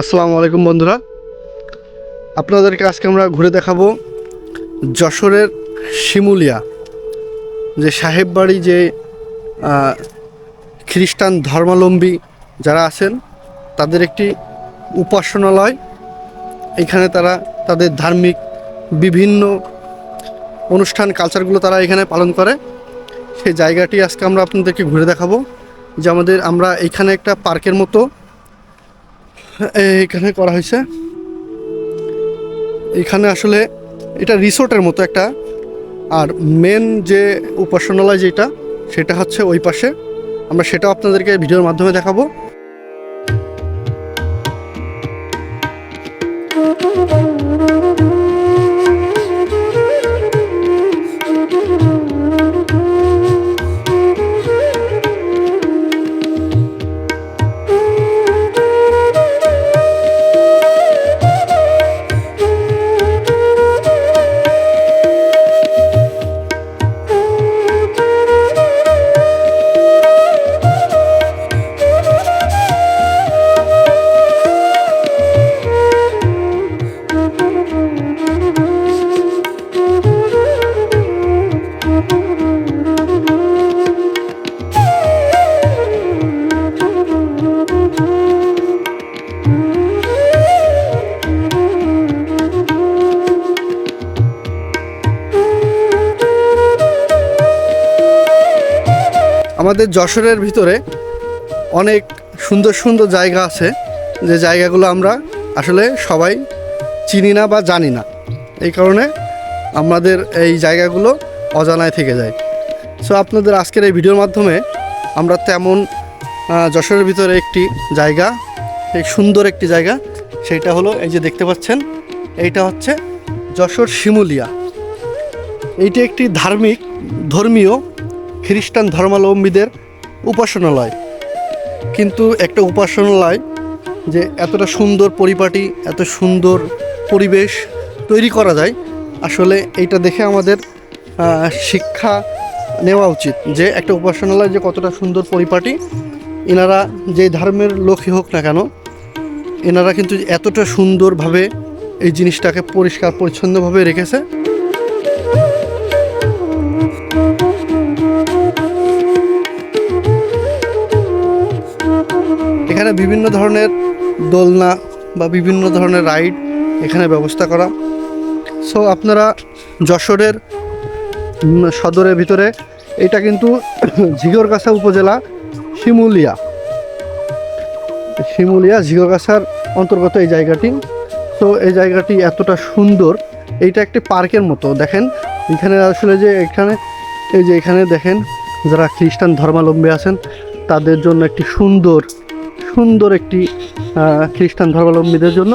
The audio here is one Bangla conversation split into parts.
আসসালামু আলাইকুম বন্ধুরা। আপনাদেরকে আজকে আমরা ঘুরে দেখাবো যশোরের শিমুলিয়া, যে সাহেব বাড়ি যে খ্রিস্টান ধর্মাবলম্বী যারা আছেন, তাদের একটি উপাসনালয়। এখানে তারা তাদের ধার্মিক বিভিন্ন অনুষ্ঠান কালচারগুলো তারা এখানে পালন করে। সেই জায়গাটি আজকে আমরা আপনাদেরকে ঘুরে দেখাবো, যে আমাদের আমরা এখানে একটা পার্কের মতো এখানে করা হয়েছে। এখানে আসলে এটা রিসোর্টের মতো একটা। আর মেন যে উপাসনালয় যেটা, সেটা হচ্ছে ওই পাশে। আমরা সেটাও আপনাদেরকে ভিডিওর মাধ্যমে দেখাবো। আমাদের যশোরের ভিতরে অনেক সুন্দর সুন্দর জায়গা আছে। যে জায়গাগুলো আমরা আসলে সবাই চিনি না বা জানি না। এই কারণে আমাদের এই জায়গাগুলো অজানায় থেকে যায়। সো আপনাদের আজকের এই ভিডিওর মাধ্যমে আমরা তেমন যশোরের ভিতরে একটি জায়গা এই সুন্দর একটি জায়গা, সেইটা হলো এই যে দেখতে পাচ্ছেন, এইটা হচ্ছে যশোর শিমুলিয়া। এইটি একটি ধার্মিক, ধর্মীয় খ্রিস্টান ধর্মাবলম্বীদের উপাসনালয়। কিন্তু একটা উপাসনালয় যে এতটা সুন্দর পরিপাটি, এত সুন্দর পরিবেশ তৈরি করা যায়, আসলে এইটা দেখে আমাদের শিক্ষা নেওয়া উচিত যে একটা উপাসনালয় যে কতটা সুন্দর পরিপাটি, এনারা যে ধর্মের লোকই হোক না কেন, এনারা কিন্তু এতটা সুন্দরভাবে এই জিনিসটাকে পরিষ্কার, পরিচ্ছন্নভাবে রেখেছে। এখানে বিভিন্ন ধরনের দোলনা বা বিভিন্ন ধরনের রাইড এখানে ব্যবস্থা করা। সো আপনারা যশোরের সদরের ভিতরে, এটা কিন্তু ঝিগরগাছা উপজেলা শিমুলিয়া। শিমুলিয়া, ঝিগরগাছার অন্তর্গত এই জায়গাটি। তো এই জায়গাটি এতটা সুন্দর, এইটা একটি পার্কের মতো। দেখেন, এখানে আসলে যে এখানে, এই যে এখানে দেখেন, যারা খ্রিস্টান ধর্মাবলম্বী আছেন, তাদের জন্য একটি সুন্দর সুন্দর একটি খ্রিস্টান ধর্মাবলম্বীদের জন্য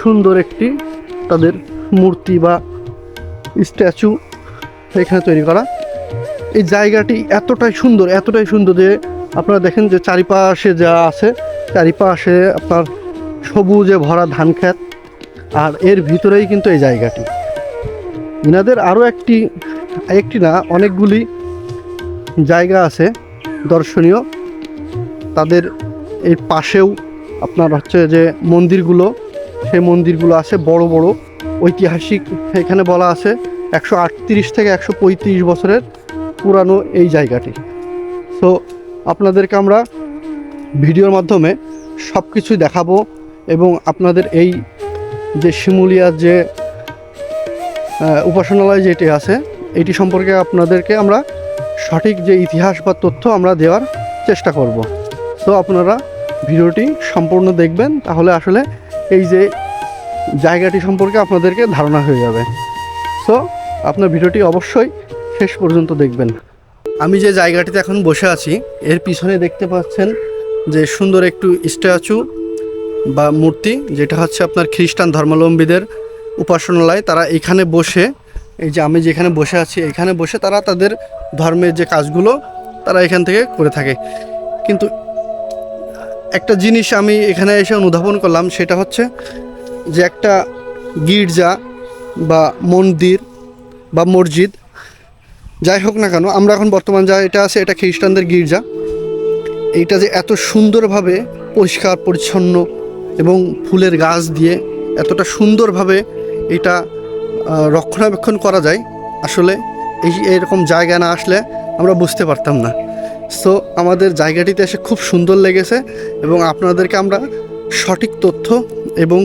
সুন্দর একটি তাদের মূর্তি বা স্ট্যাচু এখানে তৈরি করা। এই জায়গাটি এতটাই সুন্দর এতটাই সুন্দর যে আপনারা দেখেন যে চারিপাশে যা আছে, চারিপাশে আপনার সবুজে ভরা ধান ক্ষেত, আর এর ভিতরেই কিন্তু এই জায়গাটি। ইনাদের আরও একটি একটি না, অনেকগুলি জায়গা আছে দর্শনীয়। তাদের এর পাশেও আপনার হচ্ছে যে মন্দিরগুলো, সেই মন্দিরগুলো আছে বড় বড়। ঐতিহাসিক এখানে বলা আছে একশো আটত্রিশ থেকে একশো পঁয়ত্রিশ বছরের পুরানো এই জায়গাটি। সো আপনাদেরকে আমরা ভিডিওর মাধ্যমে সব কিছুই দেখাবো এবং আপনাদের এই যে শিমুলিয়ার যে উপাসনালয় যেটি আছে, এটি সম্পর্কে আপনাদেরকে আমরা সঠিক যে ইতিহাস বা তথ্য আমরা দেওয়ার চেষ্টা করব। তো আপনারা ভিডিওটি সম্পূর্ণ দেখবেন, তাহলে আসলে এই যে জায়গাটি সম্পর্কে আপনাদেরকে ধারণা হয়ে যাবে। সো আপনার ভিডিওটি অবশ্যই শেষ পর্যন্ত দেখবেন। আমি যে জায়গাটিতে এখন বসে আছি, এর পিছনে দেখতে পাচ্ছেন যে সুন্দর একটু স্ট্যাচু বা মূর্তি, যেটা হচ্ছে আপনার খ্রিস্টান ধর্মাবলম্বীদের উপাসনালয়। তারা এখানে বসে, এই যে আমি যেখানে বসে আছি, এখানে বসে তারা তাদের ধর্মের যে কাজগুলো তারা এখান থেকে করে থাকে। কিন্তু একটা জিনিস আমি এখানে এসে অনুধাবন করলাম, সেটা হচ্ছে যে একটা গির্জা বা মন্দির বা মসজিদ, যাই হোক না কেন, আমরা এখন বর্তমান যা এটা আছে, এটা খ্রিস্টানদের গির্জা। এইটা যে এত সুন্দরভাবে পরিষ্কার, পরিচ্ছন্ন এবং ফুলের গাছ দিয়ে এতটা সুন্দরভাবে এটা রক্ষণাবেক্ষণ করা যায়, আসলে এই এরকম জায়গা না আসলে আমরা বুঝতে পারতাম না। সো আমাদের জায়গাটিতে এসে খুব সুন্দর লেগেছে এবং আপনাদেরকে আমরা সঠিক তথ্য এবং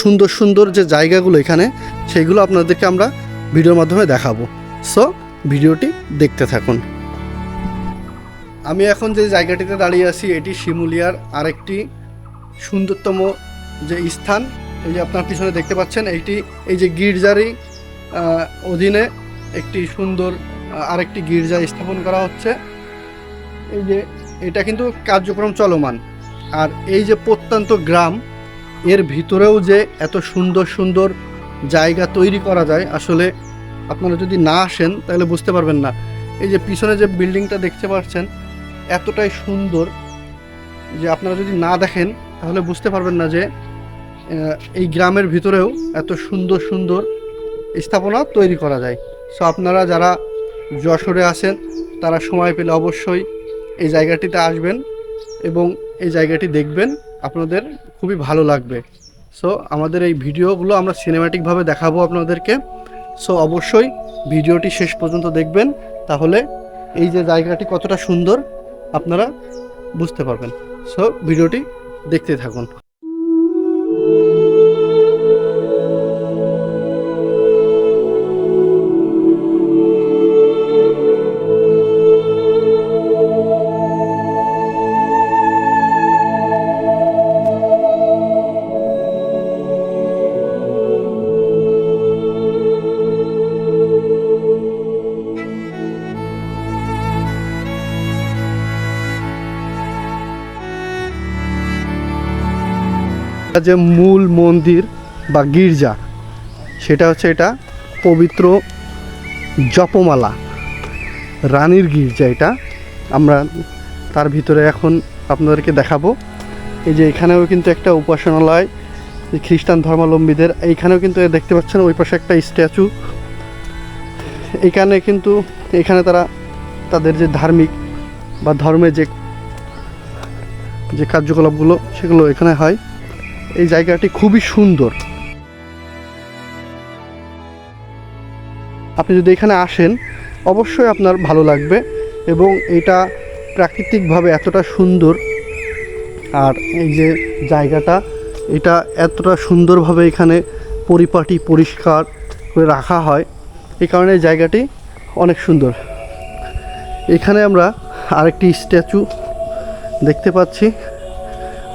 সুন্দর সুন্দর যে জায়গাগুলো এখানে সেইগুলো আপনাদেরকে আমরা ভিডিওর মাধ্যমে দেখাবো। সো ভিডিওটি দেখতে থাকুন। আমি এখন যে জায়গাটিতে দাঁড়িয়ে আছি, এটি শিমুলিয়ার আরেকটি সুন্দরতম যে স্থান। এই যে আপনার পিছনে দেখতে পাচ্ছেন এইটি এই যে গির্জারই অধীনে একটি সুন্দর আরেকটি গির্জা স্থাপন করা হচ্ছে। এই যে এটা কিন্তু কার্যক্রম চলমান। আর এই যে প্রত্যন্ত গ্রাম, এর ভিতরেও যে এত সুন্দর সুন্দর জায়গা তৈরি করা যায়, আসলে আপনারা যদি না আসেন তাহলে বুঝতে পারবেন না। এই যে পিছনে যে বিল্ডিংটা দেখতে পাচ্ছেন, এতটাই সুন্দর যে আপনারা যদি না দেখেন তাহলে বুঝতে পারবেন না যে এই গ্রামের ভিতরেও এত সুন্দর সুন্দর স্থাপনা তৈরি করা যায়। সো আপনারা যারা যশোরে আছেন, তারা সময় পেলে অবশ্যই এই জায়গাটিতে আসবেন এবং এই জায়গাটি দেখবেন, আপনাদের খুবই ভালো লাগবে। সো আমাদের এই ভিডিওগুলো আমরা সিনেম্যাটিকভাবে দেখাবো আপনাদেরকে। সো অবশ্যই ভিডিওটি শেষ পর্যন্ত দেখবেন, তাহলে এই যে জায়গাটি কতটা সুন্দর, আপনারা বুঝতে পারবেন। সো ভিডিওটি দেখতে থাকুন। যে মূল মন্দির বা গির্জা, সেটা হচ্ছে এটা পবিত্র জপমালা, রানীর গির্জা এটা। আমরা তার ভিতরে এখন আপনাদেরকে দেখাবো। এই যে এখানেও কিন্তু একটা উপাসনালয় যে খ্রিস্টান ধর্মাবলম্বীদের, এইখানেও কিন্তু দেখতে পাচ্ছেন ওই পাশে একটা স্ট্যাচু। এখানে কিন্তু, এখানে তারা তাদের যে ধার্মিক বা ধর্মের যে যে কার্যকলাপগুলো, সেগুলো এখানে হয়। এই জায়গাটি খুবই সুন্দর। আপনি যদি এখানে আসেন, অবশ্যই আপনার ভালো লাগবে এবং এটা প্রাকৃতিকভাবে এতটা সুন্দর। আর এই যে জায়গাটা, এটা এতটা সুন্দরভাবে এখানে পরিপাটি, পরিষ্কার করে রাখা হয়। এই কারণে জায়গাটি অনেক সুন্দর। এখানে আমরা আরেকটি স্ট্যাচু দেখতে পাচ্ছি।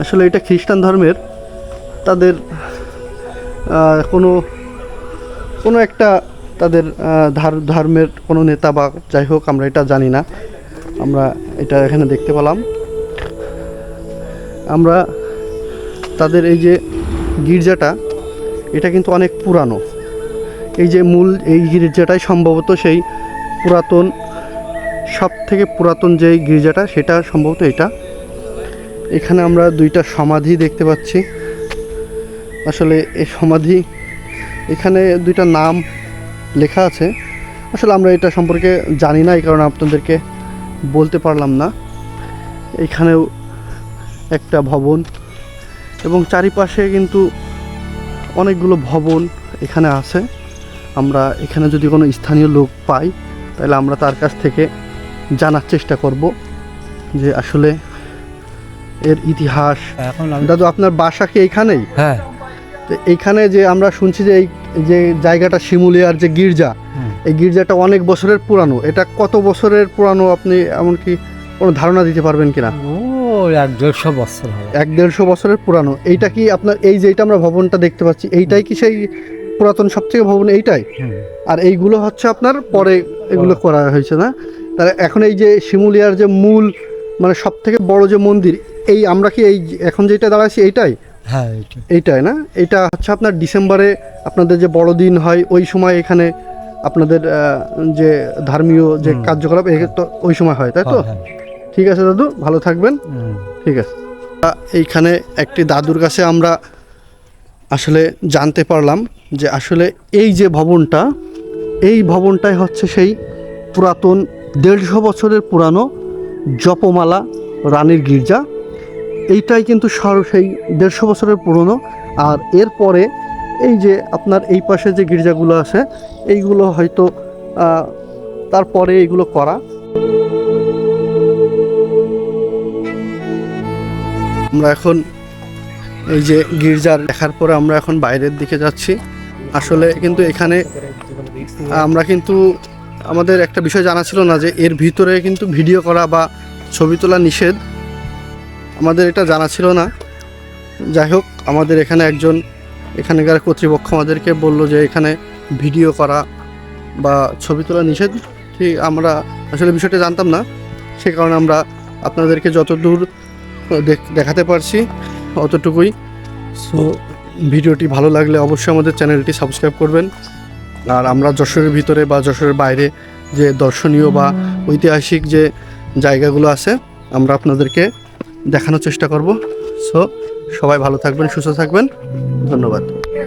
আসলে এটা খ্রিস্টান ধর্মের তাদের কোনো কোনো একটা তাদের ধার- ধর্মের কোনো নেতা বা যাই হোক, আমরা এটা জানি না। আমরা এটা এখানে দেখতে পেলাম। আমরা তাদের এই যে গির্জাটা, এটা কিন্তু অনেক পুরানো। এই যে মূল এই গির্জাটাই সম্ভবত সেই পুরাতন সব থেকে পুরাতন যে গির্জাটা, সেটা সম্ভবত এটা। এখানে আমরা দুইটা সমাধি দেখতে পাচ্ছি। আসলে এই সমাধি এখানে দুইটা নাম লেখা আছে। আসলে আমরা এটা সম্পর্কে জানি না এই কারণে আপনাদেরকে বলতে পারলাম না। এখানেও একটা ভবন এবং চারিপাশে কিন্তু অনেকগুলো ভবন এখানে আছে। আমরা এখানে যদি কোনো স্থানীয় লোক পাই তাহলে আমরা তার কাছ থেকে জানার চেষ্টা করব যে আসলে এর ইতিহাস। দাদু আপনার বাসা কি এইখানেই হ্যাঁ। তো এইখানে যে আমরা শুনছি যে এই যে জায়গাটা শিমুলিয়ার যে গির্জা এই গির্জাটা অনেক বছরের পুরানো। এটা কত বছরের পুরানো আপনি এমনকি কোনো ধারণা দিতে পারবেন কিনা? ও এক দেড়শো বছর এক দেড়শো বছরের পুরানো। এইটা কি আপনার এই যে এইটা আমরা ভবনটা দেখতে পাচ্ছি এইটাই কি সেই পুরাতন সবথেকে ভবন? এইটাই? আর এইগুলো হচ্ছে আপনার পরে এগুলো করা হয়েছে না? তাহলে এখন এই যে শিমুলিয়ার যে মূল মানে সব থেকে বড় যে মন্দির এই আমরা কি এই এখন যেটা দাঁড়াচ্ছি এইটাই? হ্যাঁ এইটা। এইটাই না? এটা হচ্ছে আপনার ডিসেম্বরে আপনাদের যে বড়দিন হয় ওই সময় এখানে আপনাদের যে ধর্মীয় যে কার্যকলাপ ওই সময় হয় তাই তো? হ্যাঁ। ঠিক আছে দাদু ভালো থাকবেন। ঠিক আছে। এইখানে একটি দাদুর কাছে আমরা আসলে জানতে পারলাম যে আসলে এই যে ভবনটা এই ভবনটাই হচ্ছে সেই পুরাতন দেড়শো বছরের পুরানো জপমালা রানীর গির্জা। এইটাই কিন্তু সেই দেড়শো বছরের পুরনো। আর এরপরে এই যে আপনার এই পাশে যে গির্জাগুলো আছে, এইগুলো হয়তো তারপরে এইগুলো করা। আমরা এখন এই যে গির্জার দেখার পরে আমরা এখন বাইরের দিকে যাচ্ছি। আসলে কিন্তু এখানে আমরা কিন্তু, আমাদের একটা বিষয় জানা ছিল না যে এর ভিতরে কিন্তু ভিডিও করা বা ছবি তোলা নিষেধ। আমাদের এটা জানা ছিল না। যাই হোক, আমাদের এখানে একজন এখানকার কর্তৃপক্ষ আমাদেরকে বলল যে এখানে ভিডিও করা বা ছবি তোলা নিষেধ। ঠিক আমরা আসলে বিষয়টা জানতাম না। সে কারণে আমরা আপনাদেরকে যতদূর দেখ- দেখাতে পারছি অতটুকুই। সো, ভিডিওটি ভালো লাগলে অবশ্যই আমাদের চ্যানেলটি সাবস্ক্রাইব করবেন। আর আমরা যশোরের ভিতরে বা যশোরের বাইরে যে দর্শনীয় বা ঐতিহাসিক যে জায়গাগুলো আছে, আমরা আপনাদেরকে দেখানোর চেষ্টা করব। সো সবাই ভালো থাকবেন সুস্থ থাকবেন। ধন্যবাদ।